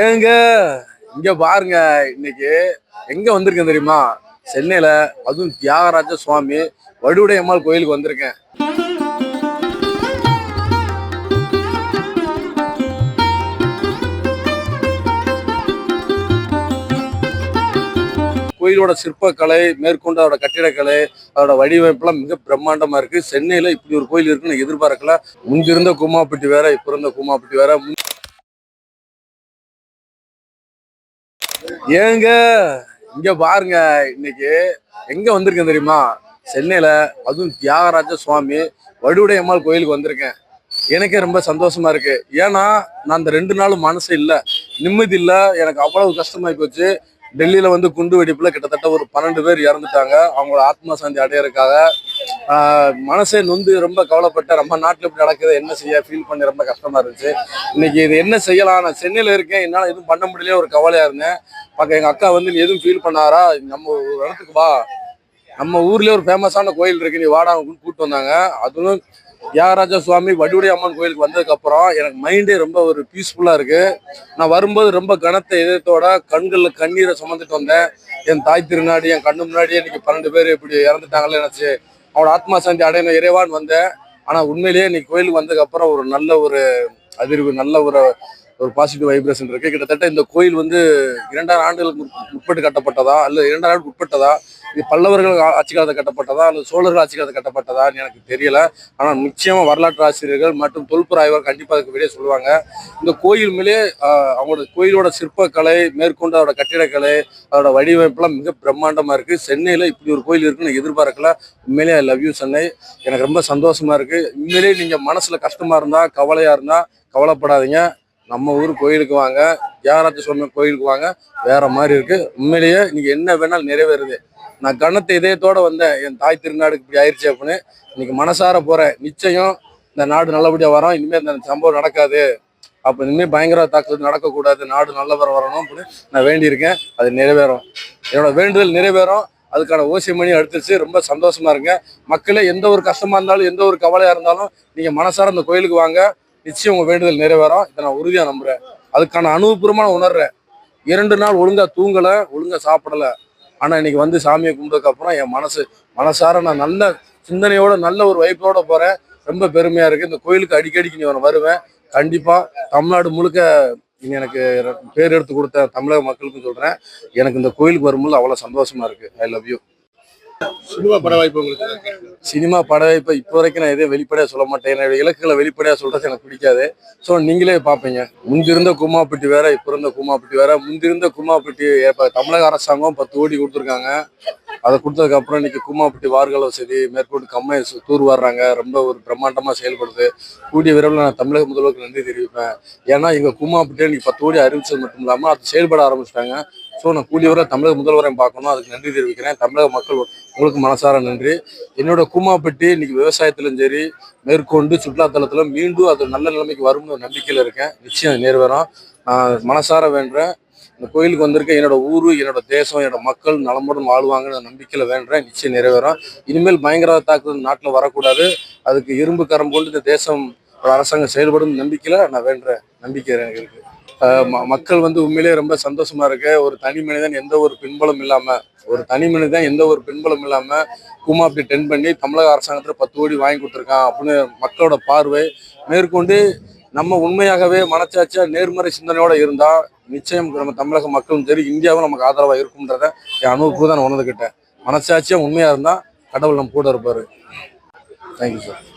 ஏங்க இங்க பாருங்க இன்னைக்கு எங்க வந்திருக்கேன் தெரியுமா? சென்னையில அதுவும் தியாகராஜ சுவாமி வடுவுடை அம்மாள் கோயிலுக்கு வந்திருக்கேன். கோயிலோட சிற்பக்கலை மேற்கொண்டு அதோட கட்டிடக்கலை அதோட வடிவமைப்புலாம் மிக பிரம்மாண்டமா இருக்கு. சென்னையில இப்படி ஒரு கோயில் இருக்குன்னு எதிர்பார்க்கல. முந்திருந்த கூமாப்பட்டி வேற இப்ப இருந்த கூமாப்பட்டி வேற. ஏங்க இங்க பாருங்க இன்னைக்கு எங்க வந்திருக்கேன் தெரியுமா? சென்னையில அதுவும் தியாகராஜ சுவாமி வடுவுடை அம்மாள் கோயிலுக்கு வந்திருக்கேன். எனக்கே ரொம்ப சந்தோஷமா இருக்கு. ஏன்னா நான் அந்த ரெண்டு நாளும் மனசு இல்லை நிம்மதி இல்லை எனக்கு அவ்வளவு கஷ்டமாயி போச்சு. டெல்லியில் வந்து குண்டு வெடிப்பில் கிட்டத்தட்ட ஒரு பன்னெண்டு பேர் இறந்துட்டாங்க. அவங்களோட ஆத்மா சாந்தி அடையறதுக்காக மனசே நொந்து ரொம்ப கவலைப்பட்டு நம்ம நாட்டில் இப்படி நடக்குது என்ன செய்ய ஃபீல் பண்ணி ரொம்ப கஷ்டமாக இருந்துச்சு. இன்னைக்கு இது என்ன செய்யலாம் நான் சென்னையில் இருக்கேன் என்னால் எதுவும் பண்ண முடியல ஒரு கவலையாக இருந்தேன். பக்கம் எங்கள் அக்கா வந்து நீ எதுவும் ஃபீல் பண்ணாரா நம்ம ஒரு இடத்துக்கு வா. நம்ம ஊர்லேயே ஒரு ஃபேமஸான கோயில் இருக்கு நீ வாடா கூப்பிட்டு வந்தாங்க. அதுவும் தியாகராஜ சுவாமி வடுவுடை அம்மன் கோயிலுக்கு வந்ததுக்கப்புறம் எனக்கு மைண்டே ரொம்ப ஒரு பீஸ்ஃபுல்லாக இருக்கு. நான் வரும்போது ரொம்ப கனத்த இதயத்தோட கண்களில் கண்ணீரை சுமந்துட்டு வந்தேன். என் தாய் திருநாடி என் கண்ணு முன்னாடியே இன்னைக்கு பன்னெண்டு பேர் இப்படி இறந்துட்டாங்களே நினச்சி அவனோட ஆத்மா சாந்தி அடையணும் இறைவான்னு வந்தேன். ஆனால் உண்மையிலேயே இன்னைக்கு கோயிலுக்கு வந்ததுக்கப்புறம் ஒரு நல்ல ஒரு அதிர்வு நல்ல ஒரு ஒரு பாசிட்டிவ் வைப்ரேஷன் இருக்கு. கிட்டத்தட்ட இந்த கோயில் வந்து இரண்டாயிரம் ஆண்டுகளுக்கு உட்பட்டு முற்பட்டு கட்டப்பட்டதா? அல்லது இரண்டாயிரம் ஆண்டுக்கு உட்பட்டதா? இது பல்லவர்கள் ஆட்சி காலத்தில் கட்டப்பட்டதா அல்லது சோழர்கள் ஆட்சி காலத்தில் கட்டப்பட்டதான்னு எனக்கு தெரியல. ஆனால் நிச்சயமா வரலாற்று ஆசிரியர்கள் மற்றும் தொல்புற ஆய்வர் கண்டிப்பாக அதுக்கு விடைய சொல்லுவாங்க. இந்த கோயில் மேலே அவங்களோட கோயிலோட சிற்பக்கலை மேற்கொண்டு அதோட கட்டிடக்கலை அதோட வடிவமைப்புலாம் மிக பிரம்மாண்டமா இருக்கு. சென்னையில இப்படி ஒரு கோயில் இருக்குன்னு எதிர்பார்க்கல. உண்மையிலே ஐ லவ் யூ சென்னை. எனக்கு ரொம்ப சந்தோஷமா இருக்கு. உண்மையிலேயே நீங்க மனசுல கஷ்டமா இருந்தா கவலையா இருந்தா கவலைப்படாதீங்க. நம்ம ஊர் கோயிலுக்கு வாங்க தியாகராஜ சுவாமி கோயிலுக்கு வாங்க வேற மாதிரி இருக்கு. உண்மையிலேயே இன்னைக்கு என்ன வேணாலும் நிறைவேறுது. நான் கனத்த இதயத்தோட வந்தேன். என் தாய் திருநாடுக்கு இப்படி ஆயிடுச்சு அப்படின்னு. இன்னைக்கு மனசார போறேன் நிச்சயம் இந்த நாடு நல்லபடியா வரோம். இனிமேல் இந்த சம்பவம் நடக்காது. அப்ப இனிமேல் பயங்கர தாக்குதல் நடக்கக்கூடாது. நாடு நல்லவரம் வரணும் அப்படின்னு நான் வேண்டியிருக்கேன். அது நிறைவேறும். என்னோட வேண்டுதல் நிறைவேறும். அதுக்கான ஓசி மணி அடுத்துச்சு ரொம்ப சந்தோஷமா இருங்க. மக்களே எந்த ஒரு கஷ்டமா இருந்தாலும் எந்த ஒரு கவலையா இருந்தாலும் நீங்க மனசார இந்த கோயிலுக்கு வாங்க. நிச்சயம் உங்க வேண்டுதல் நிறைவேறும். இதை நான் உறுதியா நம்புறேன். அதுக்கான அனுபவபூர்வமான உணர்றேன் இரண்டு நாள் ஒழுங்கா தூங்கல ஒழுங்கா சாப்பிடல. ஆனா இன்னைக்கு வந்து சாமியை கும்பிட்டதுக்கு அப்புறம் என் மனசு மனசார நான் நல்ல சிந்தனையோட நல்ல ஒரு வைப்போட போறேன். ரொம்ப பெருமையா இருக்கு. இந்த கோயிலுக்கு அடிக்கடிக்கு நீ வருவேன். கண்டிப்பா தமிழ்நாடு முழுக்க நீங்க எனக்கு பேர் எடுத்து கொடுத்த தமிழக மக்களுக்கும் சொல்றேன். எனக்கு இந்த கோயிலுக்கு வரும்போது அவ்வளவு சந்தோஷமா இருக்கு. ஐ லவ் யூ சினிமா பட வாய்ப்பு உங்களுக்கு சினிமா பட வாய்ப்பை இப்போ வரைக்கும் நான் எதுவும் வெளிப்படையாக சொல்ல மாட்டேன். என்னுடைய இலக்குகளை வெளிப்படையாக சொல்றது எனக்கு பிடிக்காது. ஸோ நீங்களே பார்ப்பீங்க. முந்திருந்த கூமாப்பட்டி வேற இப்போ இருந்த கூமாப்பட்டி வேற முந்திருந்த கூமாப்பட்டி இப்போ தமிழக அரசாங்கம் பத்து கோடி கொடுத்துருக்காங்க. அதை கொடுத்ததுக்கு அப்புறம் இன்னைக்கு கூமாப்பட்டி வார்கள் வசதி மேற்கொண்டு கம்மை தூர் வர்றாங்க. ரொம்ப ஒரு பிரம்மாண்டமாக செயல்படுது. கூடிய விரைவில் நான் தமிழக முதல்வருக்கு நன்றி தெரிவிப்பேன். ஏன்னா எங்கள் கூமாப்பட்டியை இன்னைக்கு பத்து கோடி அறிவிச்சது மட்டும் இல்லாமல் அது செயல்பட ஆரம்பிச்சிட்டாங்க. ஸோ நான் கூடிய தமிழக முதல்வரையும் பார்க்கணும். அதுக்கு நன்றி தெரிவிக்கிறேன். தமிழக மக்கள் உங்களுக்கு மனசார நன்றி. என்னோட கூமாப்பட்டி இன்னைக்கு விவசாயத்திலும் சரி மேற்கொண்டு சுற்றுலாத்தலத்திலும் மீண்டும் அது நல்ல நிலைமைக்கு வரும்னு ஒரு நம்பிக்கையில் இருக்கேன். நிச்சயம் அது நான் மனசார வேண்டுறேன். இந்த கோயிலுக்கு வந்திருக்க என்னோட ஊர் என்னோட தேசம் என்னோட மக்கள் நலமுடன் வாழ்வாங்கன்னு நம்பிக்கையில் வேண்டுறேன். நிச்சயம் நிறைவேறும். இனிமேல் பயங்கரவாத தாக்குதல் நாட்டில் வரக்கூடாது. அதுக்கு இரும்பு கரம் கொண்டு இந்த தேசம் அரசாங்கம் செயல்படும் நம்பிக்கையில் நான் வேண்டுறேன். நம்பிக்கை எனக்கு இருக்குது மக்கள் வந்து உண்மையிலேயே ரொம்ப சந்தோஷமா இருக்கு. ஒரு தனி மனிதன் எந்த ஒரு பின்பலம் இல்லாம ஒரு தனி மனிதன் எந்த ஒரு பின்பலம் இல்லாம குமா அப்படி டென் பண்ணி தமிழக அரசாங்கத்துல பத்து கோடி வாங்கி கொடுத்துருக்கான் அப்படின்னு மக்களோட பார்வை மேற்கொண்டு நம்ம உண்மையாகவே மனச்சாட்சியா நேர்மறை சிந்தனையோட இருந்தா நிச்சயம் நம்ம தமிழக மக்களும் சரி இந்தியாவும் நமக்கு ஆதரவா இருக்கும்ன்றத என் அனுபவம் தான் உணர்ந்துக்கிட்டேன் மனச்சாட்சியா உண்மையா இருந்தா கடவுள் நம்ம கூட இருப்பாரு. Thank you sir